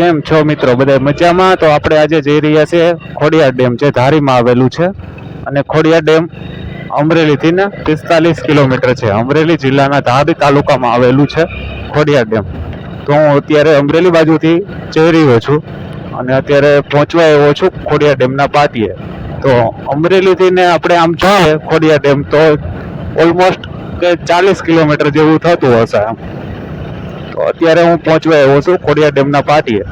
કેમ છો મિત્રો? બધા મજામાં? તો આપણે આજે જઈ રહ્યા છીએ ખોડિયાર ડેમ, જે ધારીમાં આવેલું છે. અને ખોડિયાર ડેમ અમરેલીથી ને પિસ્તાલીસ કિલોમીટર છે. અમરેલી જિલ્લાના ધારી તાલુકામાં આવેલું છે ખોડિયાર ડેમ. તો હું અત્યારે અમરેલી બાજુથી જઈ રહ્યો છું અને અત્યારે પહોંચવા આવ્યો છું ખોડિયાર ડેમના પાટીએ. તો અમરેલીથી ને આપણે આમ જોઈએ ખોડિયાર ડેમ તો ઓલમોસ્ટ કે ચાલીસ કિલોમીટર જેવું થતું હશે આમ. અત્યારે હું પહોંચવા આવ્યો છું ખોડિયા ડેમના પાટીએ.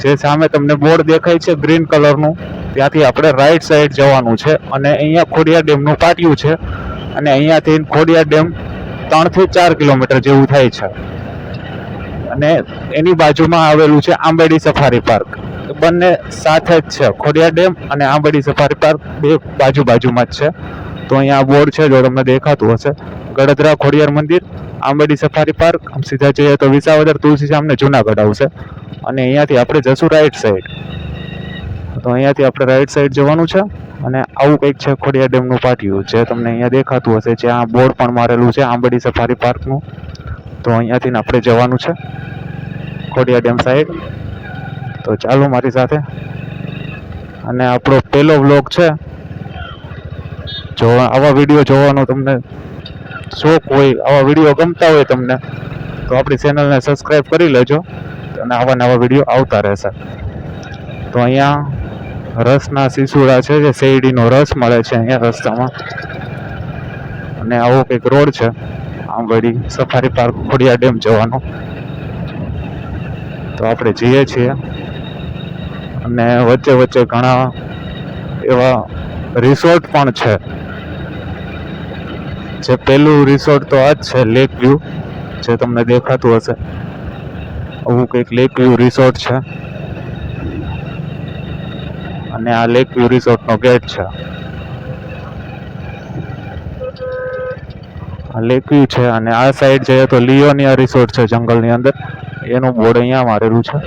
જે સામે તમને બોર્ડ દેખાય છે ગ્રીન કલરનું. ત્યાંથી આપણે રાઈટ સાઈડ જવાનું છે અને અહીંયા ખોડિયાર ડેમનું પાટિયું છે અને અહીંયાથી ખોડિયાર ડેમ ત્રણથી ચાર કિલોમીટર જેવું થાય છે. અને એની બાજુમાં આવેલું છે આંબેડી સફારી પાર્ક. બંને સાથે જ છે ખોડિયાર ડેમ અને આંબેડી સફારી પાર્ક બે બાજુ બાજુમાં જ છે. તો અહીંયા બોર્ડ છે, જો તમને દેખાતું હશે. ગડદરા ખોડિયાર મંદિર આંબેડી સફારી પાર્ક આમ સીધા જઈએ તો વિસાવદર તુલસી સામને જુનાગઢ આવશે. અને અહીંયાથી આપણે જશું રાઈટ સાઈડ તો અહીંયાથી આપણે રાઈટ સાઈડ જવાનું છે અને આવું કંઈક છે ખોડિયા ડેમનું પાટિયું જે તમને અહીંયા દેખાતું હશે, જ્યાં બોર્ડ પણ મારેલું છે આંબેડી સફારી પાર્કનું તો અહીંયાથી આપણે જવાનું છે ખોડિયા ડેમ સાઈડ તો ચાલો મારી સાથે. અને આપણો પહેલો વ્લોગ છે. જો આવા વીડિયો જોવાનો તમને શોખ હોય આવા વીડિયો ગમતા હોય તમને, તો આપણી ચેનલને સબસ્ક્રાઈબ કરી લેજો અને આવા નવા વીડિયો આવતા રહેશે. તો અહીંયા રસના સિસુડા છે જે શેરડીનો રસ મળે છે અહીંયા રસ્તામાં. અને આવો કંઈક રોડ છે Ambedi safari park Khodiya dam જવાનો. તો આપણે જઈએ છીએ. અને વચ્ચે વચ્ચે ઘણા એવા રિસોર્ટ પણ છે. જે પેલું રિસોર્ટ તો આ જ છે લેક વ્યૂ જે તમને દેખાતું હશે. આવું કંઈક લેક વ્યૂ રિસોર્ટ છે. અને આ લેક વ્યૂ રિસોર્ટનો ગેટ છે. આ લેક વ્યૂ છે અને આ સાઈડ જઈએ તો લિયોનિયા રિસોર્ટ છે જંગલની અંદર. એનું બોર્ડ અહીંયા મારેલું છે.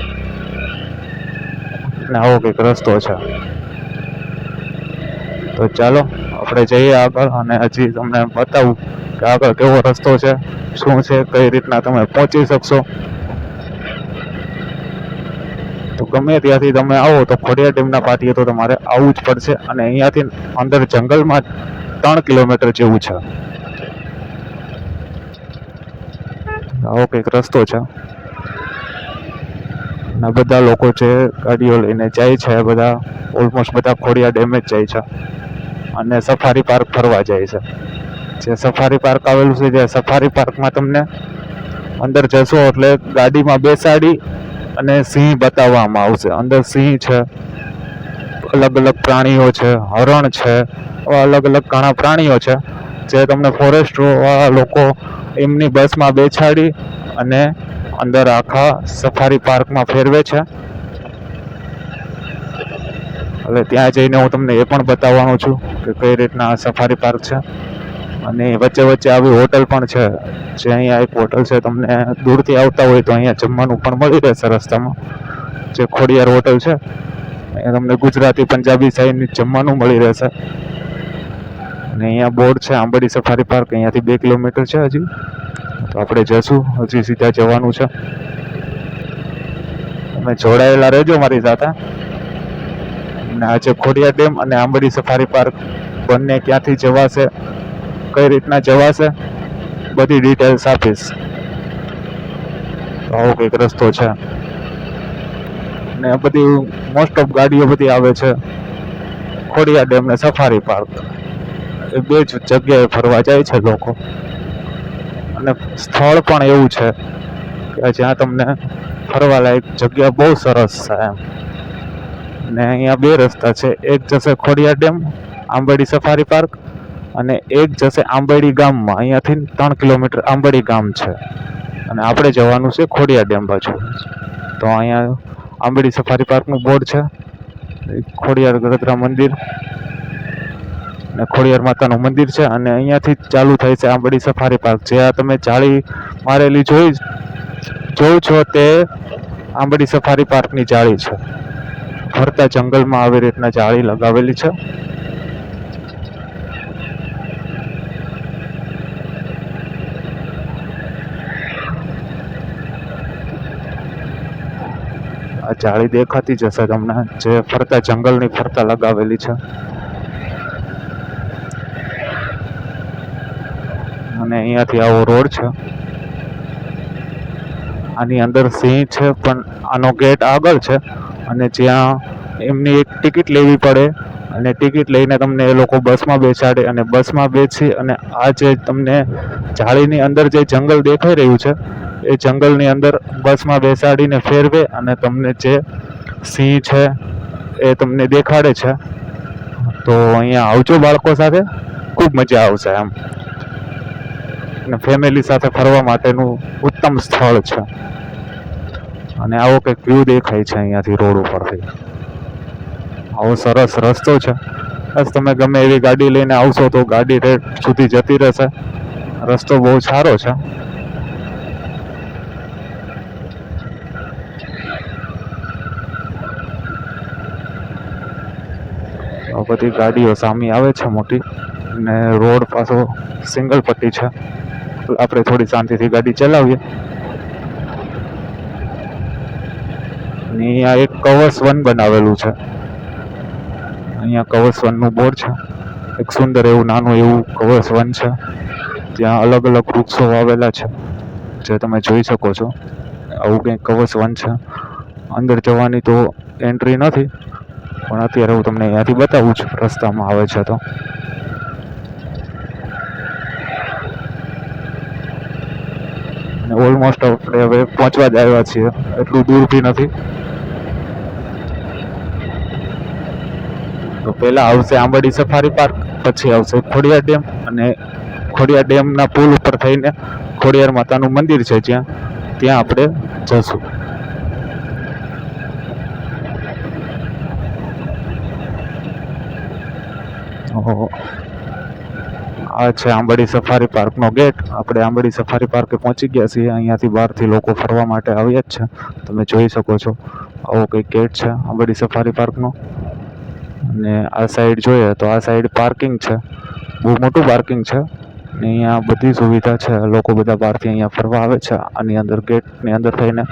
અને આવો કંઈક રસ્તો છે. તો ચાલો આપણે જઈએ આગળ અને હજી તમને બતાવું કે આગળ કેવો રસ્તો છે, શું છે, કઈ રીતના તમે પહોંચી શકશો. તો ગમે ત્યાંથી તમે આવો તો ખોડિયા ડેમના પાટીએ તો તમારે આવવું જ પડશે અને અહીંયાથી અંદર જંગલમાં ત્રણ કિલોમીટર જેવું છે. આવો કંઈક રસ્તો છે. અને બધા લોકો છે ગાડીઓ લઈને જાય છે, બધા ઓલમોસ્ટ બધા ખોડિયા ડેમે જ જાય છે. અને સફારી પાર્ક ફરવા જાય છે. જે સફારી પાર્ક આવેલું છે, જે સફારી પાર્કમાં તમને અંદર જશો એટલે ગાડીમાં બેસાડી અને સિંહ બતાવવામાં આવશે. અંદર સિંહ છે, અલગ અલગ પ્રાણીઓ છે, હરણ છે અલગ અલગ ઘણા પ્રાણીઓ છે, જે તમને ફોરેસ્ટ લોકો એમની બસમાં બેસાડી અને અંદર આખા સફારી પાર્કમાં ફેરવે છે. એટલે ત્યાં જઈને હું તમને એ પણ બતાવવાનો છું કે કઈ રીતના સફારી પાર્ક છે. અને વચ્ચે વચ્ચે આવી હોટલ પણ છે. જે અહીંયા એક હોટલ છે, તમને દૂરથી આવતા હોય તો અહીંયા જમવાનું પણ મળી રહેશે રસ્તામાં. જે ખોડિયાર હોટલ છે, અહીંયા તમને ગુજરાતી, પંજાબી સાઈડની જમવાનું મળી રહેશે. અને અહીંયા બોર્ડ છે, આંબડી સફારી પાર્ક અહીંયાથી બે કિલોમીટર છે હજી. તો આપણે જશું હજી સીધા જવાનું છે. તમે જોડાયેલા રહેજો મારી સાથે. અને આજે ખોડિયા ડેમ અને આંબડી સફારી પાર્ક બંને ક્યાંથી જવાશે, કઈ રીતના જવાશે, બધી ડિટેલ્સ આપીશ. તો આવો કંઈક રસ્તો છે. ને બધી મોસ્ટ ઓફ ગાડીઓ બધી આવે છે. ખોડિયા ડેમ ને સફારી પાર્ક. એ બે જ જગ્યાએ ફરવા જાય છે લોકો. અને સ્થળ પણ એવું છે કે જ્યાં તમને ફરવા લાયક જગ્યા બહુ સરસ છે એમ. ને અહીંયા બે રસ્તા છે. એક જશે Khodiyar dam Ambedi safari park અને એક જશે આંબેડી ગામમાં. અહીંયાથી ત્રણ કિલોમીટર આંબેડી ગામ છે. અને આપણે જવાનું છે ખોડિયાર ડેમ બાજુ. તો અહીંયા આંબેડી સફારી પાર્કનું બોર્ડ છે. ખોડિયાર ગરદરા મંદિર અને ખોડિયાર માતાનું મંદિર છે. અને અહીંયાથી ચાલુ થાય છે આંબેડી સફારી પાર્ક. જે આ તમે જાળી મારેલી જોઈ જોઉં છો તે આંબેડી સફારી પાર્કની જાળી છે. ફરતા જંગલમાં આવી રીતના જાળી લગાવેલી છે. આ જાળી દેખાતી જશે તમને, જે ફરતા જંગલની ફરતા લગાવેલી છે. અને અહીંયાથી આવો રોડ છે. આની અંદર સિંહ છે, પણ આનો ગેટ આગળ છે. અને જ્યાં એમની એક ટિકિટ લેવી પડે અને ટિકિટ લઈને તમને એ લોકો બસમાં બેસાડે અને બસમાં બેસી અને આ જે તમને જાળીની અંદર જે જંગલ દેખાઈ રહ્યું છે, એ જંગલની અંદર બસમાં બેસાડીને ફેરવે અને તમને જે સિંહ છે એ તમને દેખાડે છે. તો અહીંયા આવજો બાળકો સાથે, ખૂબ મજા આવશે એમ. અને ફેમિલી સાથે ફરવા માટેનું ઉત્તમ સ્થળ છે. અને આવો કંઈક વ્યૂ દેખાય છે અહીંયાથી રોડ ઉપરથી. આવો સરસ રસ્તો છે. બસ તમે ગમે એવી ગાડી લઈને આવશો તો ગાડી રેટ સુધી જતી રહેશે. રસ્તો બહુ સારો છે. બધી ગાડીઓ સામે આવે છે મોટી અને રોડ પાછો સિંગલ પટ્ટી છે. આપણે થોડી શાંતિથી ગાડી ચલાવીએ. અને અહીંયા એક કવસ વન બનાવેલું છે. અહીંયા કવસ વનનું બોર્ડ છે. એક સુંદર એવું નાનું એવું કવસ વન છે. ત્યાં અલગ અલગ વૃક્ષો વાવેલા છે. જે તમે જોઈ શકો છો. આવું કંઈક કવચ વન છે. અંદર જવાની તો એન્ટ્રી નથી. પણ અત્યારે હું તમને અહીંયાથી બતાવું છું. રસ્તામાં આવે છે તો. ઓલમોસ્ટ આપણે હવે પહોંચવા જ આવ્યા છીએ. એટલું દૂર બી નથી. તો પહેલાં આવશે આંબડી સફારી પાર્ક, પછી આવશે ખોડિયાર ડેમ અને ખોડિયાર ડેમના પુલ ઉપર થઈને ખોડિયાર માતાનું મંદિર છે જ્યાં, ત્યાં આપણે જશું. આ છે આંબડી સફારી પાર્કનો ગેટ. આપણે આંબડી સફારી પાર્કે પહોંચી ગયા છીએ. અહીંયાથી બહારથી લોકો ફરવા માટે આવ્યા જ છે. તમે જોઈ શકો છો. આવો કંઈક ગેટ છે આંબડી સફારી પાર્કનો. અને આ સાઈડ જોઈએ તો આ સાઈડ પાર્કિંગ છે. બહુ મોટું પાર્કિંગ છે. ને અહીંયા બધી સુવિધા છે. લોકો બધા બહારથી અહીંયા ફરવા આવે છે. આની અંદર ગેટની અંદર થઈને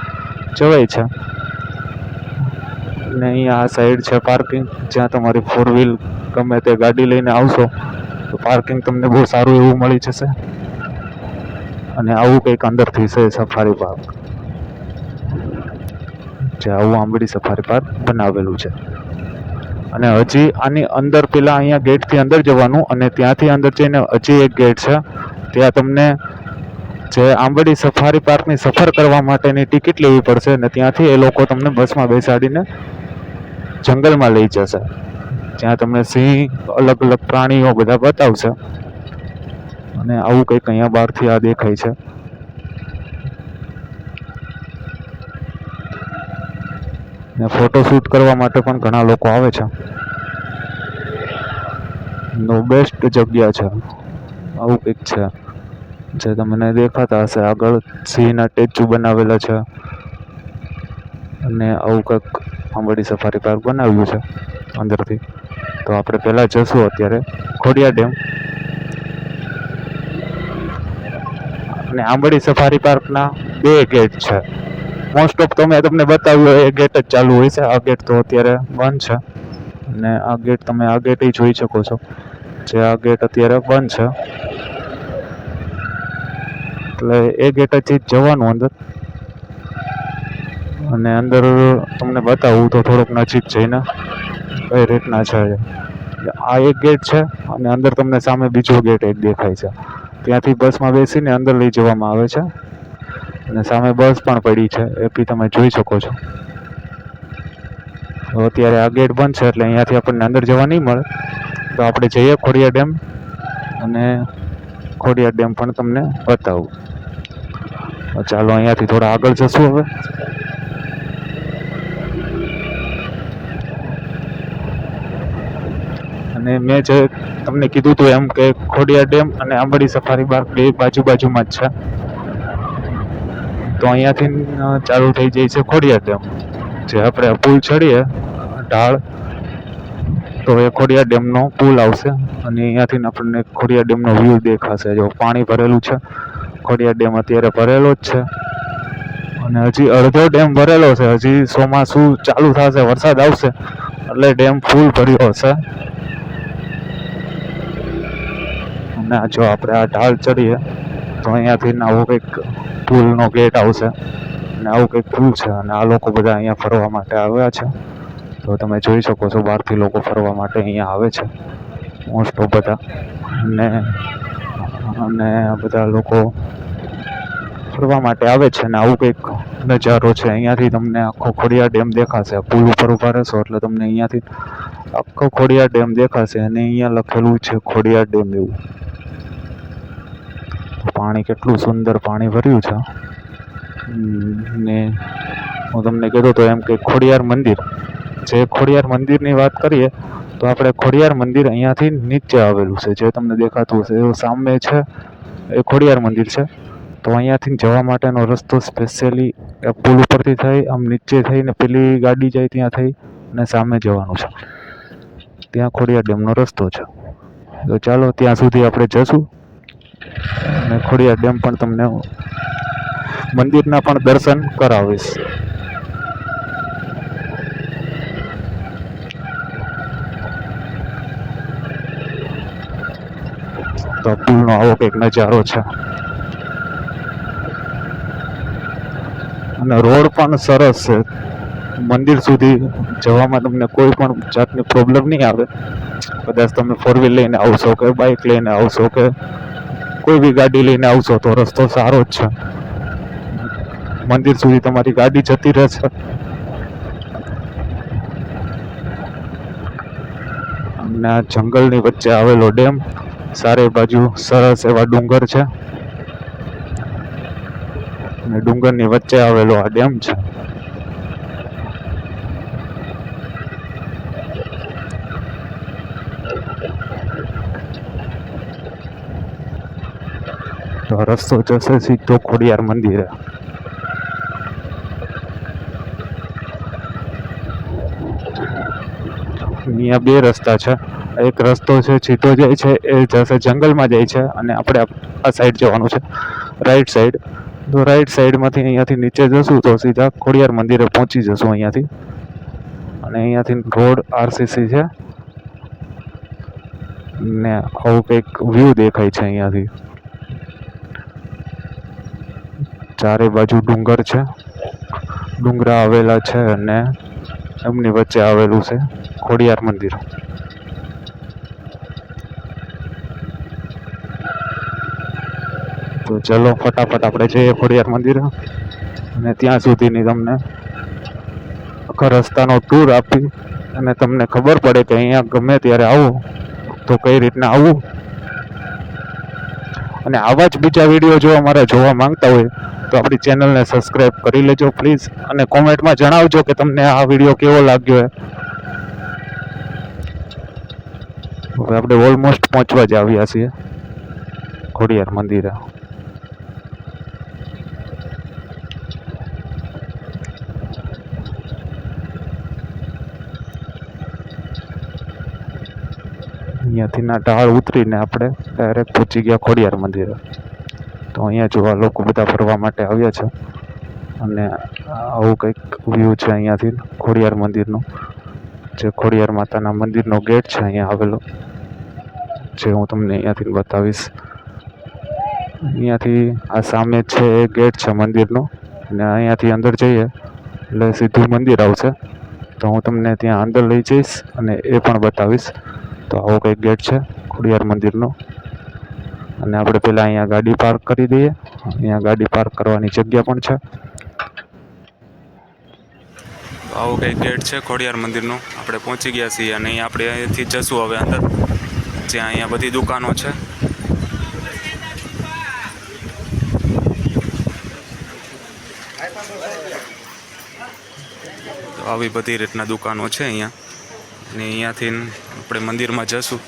જવાય છે. ને અહીંયા આ સાઈડ છે પાર્કિંગ જ્યાં તમારી ફોર વ્હીલ ગમે તે ગાડી લઈને આવશો, તો પાર્કિંગ તમને બહુ સારું એવું મળી જશે. અને આવું કંઈક અંદરથી છે સફારી પાર્ક જે આવું આંબડી સફારી પાર્ક બનાવેલું છે. અને હજી આની અંદર પેલા અહીંયા ગેટથી અંદર જવાનું અને ત્યાંથી અંદર જઈને હજી એક ગેટ છે. ત્યાં તમને જે આંબડી સફારી પાર્કની સફર કરવા માટેની ટિકિટ લેવી પડશે અને ત્યાંથી એ લોકો તમને બસમાં બેસાડીને જંગલમાં લઈ જશે. જ્યાં તમને સિંહ, અલગ અલગ પ્રાણીઓ બધા બતાવશે. અને આવું કંઈક અહીંયા બહારથી આ દેખાય છે. ને ફોટો શૂટ કરવા માટે પણ ઘણા લોકો આવે છે. નો બેસ્ટ જગ્યા છે. આવું કંઈક છે. જે તમને દેખાતા હશે. આગળ સિંહના ટેચુ બનાવેલા છે. અને આવું કંઈક આંબડી સફારી પાર્ક બનાવ્યું છે અંદરથી. તો આપણે પહેલાં જશું અત્યારે ખોડિયા ડેમ. અને આંબડી સફારી પાર્કના બે ગેટ છે. મોસ્ટ ઓફ તો મેં તમને બતાવ્યું એ ગેટ જ ચાલુ હોય છે. આ ગેટ તો અત્યારે બંધ છે. અને આ ગેટ તમે આ ગેટ જોઈ શકો છો જે આ ગેટ અત્યારે બંધ છે. એટલે એ ગેટેથી જ જવાનું અંદર. અને અંદર તમને બતાવું તો થોડોક નજીક જઈને કઈ રીતના છે. આ એક ગેટ છે અને અંદર તમને સામે બીજો ગેટ એક દેખાય છે. ત્યાંથી બસમાં બેસીને અંદર લઈ જવામાં આવે છે. અને સામે બસ પણ પડી છે, એ બી તમે જોઈ શકો છો. અત્યારે આ ગેટ બંધ છે, એટલે અહીંયાથી આપણને અંદર જવા નહીં મળે. તો આપણે જઈએ ખોડિયાર ડેમ અને ખોડિયાર ડેમ પણ તમને બતાવું. ચાલો અહીંયાથી થોડા આગળ જશું હવે. અને મેં જે તમને કીધું હતું એમ કે ખોડિયાર ડેમ અને આંબડી સફારી પાર્ક બે બાજુ બાજુમાં જ છે. તો અહીંયાથી ચાલુ થઈ જાય છે ખોડિયાર ડેમ. જે આપણે પુલ ચડીએ, ઢાળ, તો એ ખોડિયાર ડેમનો પુલ આવશે. અને અહીંયાથી આપણને ખોડિયાર ડેમનો વ્યૂ દેખાશે. જો પાણી ભરેલું છે, ખોડિયાર ડેમ અત્યારે ભરેલો જ છે. અને હજી અડધો ડેમ ભરેલો છે. હજી ચોમાસું ચાલુ થશે, વરસાદ આવશે, એટલે ડેમ ફૂલ ભર્યો હશે. અને જો આપણે આ ઢાળ ચડીએ તો અહીંયાથી ને આવો કંઈક પુલનો ગેટ આવશે. અને આવું કંઈક પુલ છે અને આ લોકો બધા અહીંયા ફરવા માટે આવ્યા છે. તો તમે જોઈ શકો છો બહારથી લોકો ફરવા માટે અહીંયા આવે છે. મોસ્ટ ઓફ બધા. અને અને બધા લોકો ફરવા માટે આવે છે અને આવું કંઈક નજારો છે. અહીંયાથી તમને આખો ખોડિયા ડેમ દેખાશે. પુલ ઉપર ઊભા રહેશો એટલે તમને અહીંયાથી આખો ખોડિયાર ડેમ દેખાશે. અને અહીંયા લખેલું છે ખોડિયાર ડેમ એવું. પાણી કેટલું સુંદર પાણી ભર્યું છે. ને હું તમને કીધું તો એમ કે ખોડિયાર મંદિર. જે ખોડિયાર મંદિરની વાત કરીએ તો આપણે ખોડિયાર મંદિર અહીંયાથી નીચે આવેલું છે. જે તમને દેખાતું હશે એવું સામે છે એ ખોડિયાર મંદિર છે. તો અહીંયાથી જવા માટેનો રસ્તો સ્પેશિયલી પુલ ઉપરથી થઈ આમ નીચે થઈને પેલી ગાડી જાય ત્યાં થઈ અને સામે જવાનું છે. ત્યાં ખોડિયાર ડેમનો રસ્તો છે. તો ચાલો ત્યાં સુધી આપણે જશું. અને ખોડિયા ડેમ પણ તમને મંદિરના પણ દર્શન કરાવીશ. તો પુલનો આવો કંઈક નજારો છે. અને રોડ પણ સરસ છે. મંદિર સુધી જવામાં તમને કોઈ પણ જાતની પ્રોબ્લેમ નહીં આવે. કદાચ તમે ફોર વ્હીલ લઈને આવશો કે બાઇક લઈને આવશો કે કોઈ બી ગાડી લઈને આવશો તો રસ્તો સારો જ છે. મંદિર સુધી તમારી ગાડી જતી રહેશે. અને આ જંગલની વચ્ચે આવેલો ડેમ સારે બાજુ સરસ એવા ડુંગર છે. અને ડુંગરની વચ્ચે આવેલો આ ડેમ છે. તો રસ્તો જશે સીધો ખોડિયાર મંદિરે. અહીંયા બે રસ્તા છે. એક રસ્તો છે, સીધો જાય છે, એ જશે જંગલમાં જાય છે અને આપણે આ સાઈડ જવાનું છે. રાઈટ સાઈડ તો રાઈટ સાઈડમાંથી અહીંયાથી નીચે જશું તો સીધા ખોડિયાર મંદિરે પહોંચી જશું અહીંયાથી. અને અહીંયાથી રોડ આરસીસી છે. ને આવું કંઈક વ્યૂ દેખાય છે અહીંયાથી. ચારે બાજુ ડુંગર છે. ડુંગરા આવેલા છે અને એમની વચ્ચે આવેલું છે ખોડિયાર મંદિર. તો ચલો ફટાફટ આપણે જઈએ ખોડિયાર મંદિર અને ત્યાં સુધીની તમને આખા રસ્તાનો ટૂર આપી અને તમને ખબર પડે કે અહીંયા ગમે ત્યારે આવું તો કઈ રીતના આવું. અને આવા જ બીજા વીડિયો જો અમારે જોવા માંગતા હોય તો આપણી ચેનલને સબસ્ક્રાઈબ કરી લેજો પ્લીઝ અને કોમેન્ટમાં જણાવજો કે તમને આ વીડિયો કેવો લાગ્યો હવે આપણે ઓલમોસ્ટ પહોંચવા જ આવ્યા છીએ. ખોડિયાર મંદિરે. અહીંયાથી ના ઢાળ ઉતરીને આપણે ડાયરેક્ટ પહોંચી ગયા ખોડિયાર મંદિરે. તો અહીંયા જોવા લોકો બધા ફરવા માટે આવ્યા છે. અને આવું કંઈક વ્યૂ છે અહીંયાથી ખોડિયાર મંદિરનું. જે ખોડિયાર માતાના મંદિરનો ગેટ છે અહીંયા આવેલો. જે હું તમને અહીંયાથી બતાવીશ. અહીંયાથી આ સામે છે એ ગેટ છે મંદિરનો. અને અહીંયાથી અંદર જઈએ એટલે સીધું મંદિર આવશે. તો હું તમને ત્યાં અંદર લઈ જઈશ અને એ પણ બતાવીશ. તો આવો કંઈક ગેટ છે ખોડિયાર મંદિરનો. અને આપણે પહેલાં અહીંયા ગાડી પાર્ક કરી દઈએ. અહીંયા ગાડી પાર્ક કરવાની જગ્યા પણ છે. આવો કંઈક ગેટ છે? ખોડિયાર મંદિરનો. આપણે પહોંચી ગયા છીએ અને અહીંયા આપણે અહીંયાથી જશું હવે અંદર. જ્યાં અહીંયા બધી દુકાનો છે. આવી બધી રીતના દુકાનો છે અહીંયા. અને અહીંયાથી આપણે મંદિરમાં જશું.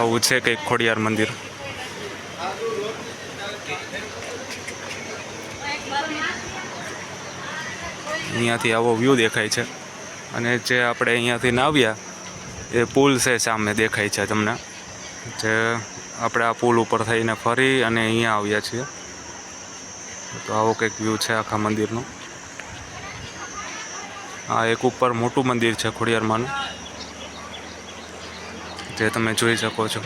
આવું છે કંઈક ખોડિયાર મંદિર. અહીંયાથી આવો વ્યૂ દેખાય છે. અને જે આપણે અહીંયાથી આવ્યા એ પુલ છે સામે દેખાય છે તમને. જે આપણે આ પુલ ઉપર થઈને ફરી અને અહીંયા આવ્યા છીએ. તો આવો કંઈક વ્યૂ છે આખા મંદિરનો. આ એક ઉપર મોટું મંદિર છે ખોડિયારમાંનું. જે તમે જોઈ શકો છો.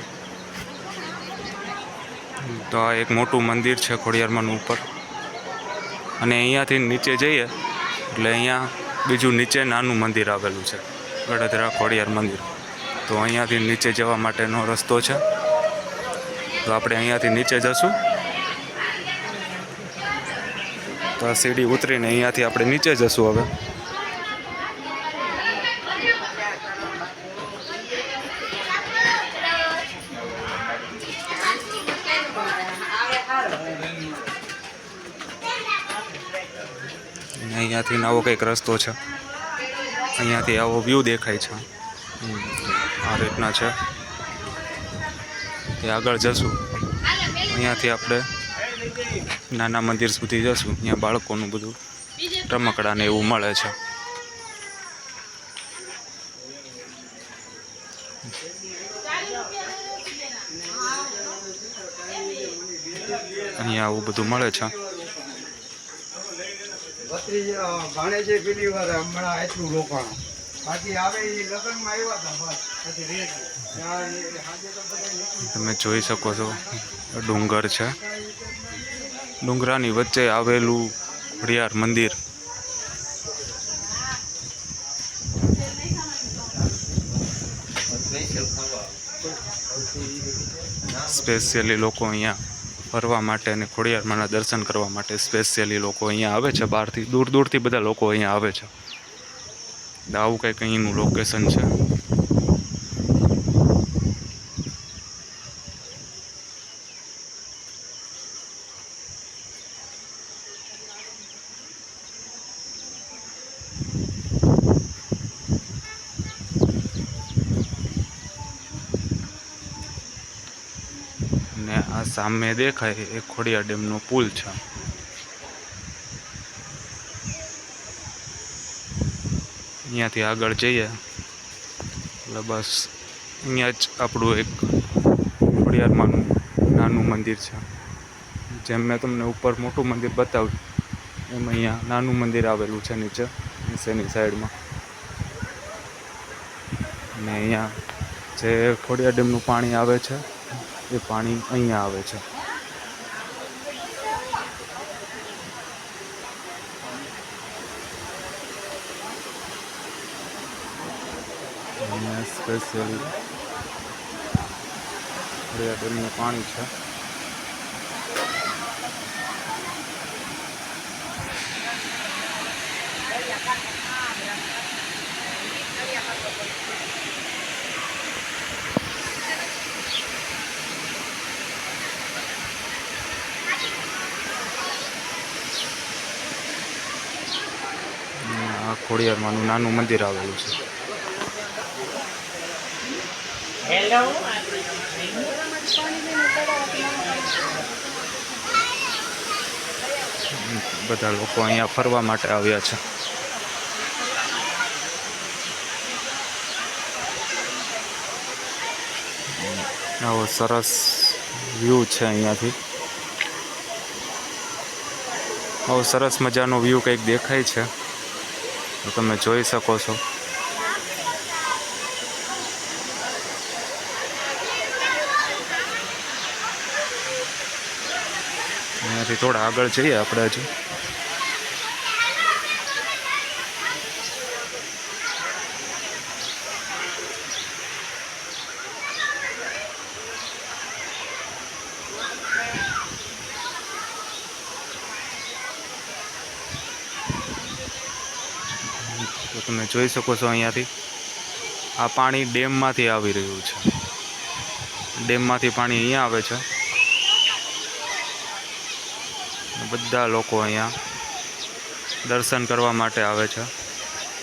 તો આ એક મોટું મંદિર છે ખોડિયારમાંનું ઉપર. અને અહીંયાથી નીચે જઈએ, એટલે અહીંયા બીજું નીચે નાનું મંદિર આવેલું છે ગડધરા ખોડિયાર મંદિર. તો અહીંયાથી નીચે જવા માટેનો રસ્તો છે. તો આપણે અહીંયાથી નીચે જશું. તો સીડી ઉતરીને અહીંયાથી આપણે નીચે જશું હવે અને અહીંયાથી આવો કંઈક રસ્તો છે. અહીંયાથી આવો વ્યૂ દેખાય છે. આ રીતના છે. તે આગળ જશું. અહીંયાથી આપણે નાના મંદિર સુધી જશું. અહીંયા બાળકોનું બધું રમકડા ને એવું મળે છે. અહીંયા આવું બધું મળે છે. ભત્રીજ અ, ભાણેજે પેલી વાર હમણાં એટલું રોકાણ. બાકી આવે એ લગ્નમાં આવ્યા હતા પછી રહે છે. ત્યાં એ સાંજે તો બધા નીકળી તમે જોઈ શકો છો ડુંગર છે. ડુંગરાની વચ્ચે આવેલું ખોડિયાર મંદિર. સ્પેશિયલી લોકો અહીંયા ફરવા માટે અને ખોડિયારમાંના દર્શન કરવા માટે સ્પેશિયલી લોકો અહીંયા આવે છે બહારથી. દૂર દૂરથી બધા લોકો અહીંયા આવે છે. આવું કંઈક અહીંનું લોકેશન છે ને આ સામે દેખાય એ ખોડિયાર ડેમનો પુલ છે. અહીંયાથી આગળ જઈએ. એટલે બસ અહીંયા જ આપણું એક ખોડિયારમાંનું નાનું મંદિર છે. જેમ મેં તમને ઉપર મોટું મંદિર બતાવ્યું, એમ અહીંયા નાનું મંદિર આવેલું છે નીચે, નીચેની સાઈડમાં. અને અહીંયા જે ખોડિયા ડેમનું પાણી આવે છે એ પાણી અહીંયા આવે છે. સ્પેશિયલ ડેમનું પાણી છે. આ ખોડિયારમાંનું નાનું મંદિર આવેલું છે. બધા લોકો અહીંયા ફરવા માટે આવ્યા છે. આવો સરસ વ્યૂ છે અહીંયાથી. આવો સરસ મજાનો વ્યૂ કંઈક દેખાય છે. તો તમે જોઈ શકો છો. અહીંયાથી થોડા આગળ જઈએ આપણે હજુ. તો તમે જોઈ શકો છો અહીંયાથી. આ પાણી ડેમમાંથી આવી રહ્યું છે. ડેમમાંથી પાણી અહીંયા આવે છે. બધા લોકો અહીંયા દર્શન કરવા માટે આવે છે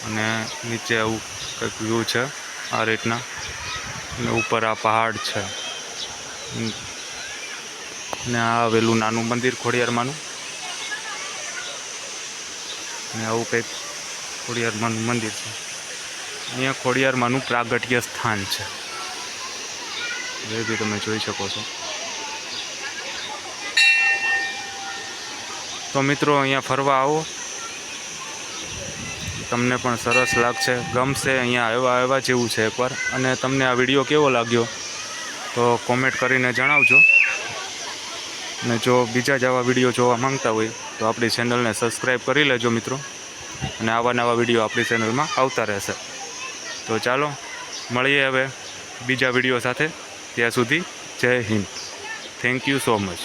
અને નીચે આવું કંઈક વ્યૂ છે આ રીતના. અને ઉપર આ પહાડ છે. ને આ આવેલું નાનું મંદિર ખોડિયારમાંનું. ને આવું કંઈક ખોડિયારમાંનું મંદિર છે. અહીંયા ખોડિયારમાંનું પ્રાગટ્ય સ્થાન છે. જે બી તમે જોઈ શકો છો. તો મિત્રો અહીંયા ફરવા આવો. તમને પણ સરસ લાગશે. ગમશે અહીંયા આવ્યા આવ્યા જેવું છે એકવાર. અને તમને આ વીડિયો કેવો લાગ્યો? તો કોમેન્ટ કરીને જણાવજો. અને જો બીજા જ આવા વીડિયો જોવા માંગતા હોય, તો આપણી ચેનલને સબસ્ક્રાઈબ કરી લેજો મિત્રો. અને આવા નવા વીડિયો આપણી ચેનલમાં આવતા રહેશે. તો ચાલો, મળીએ હવે બીજા વીડિયો સાથે. ત્યાં સુધી Jai Hind. Thank you so much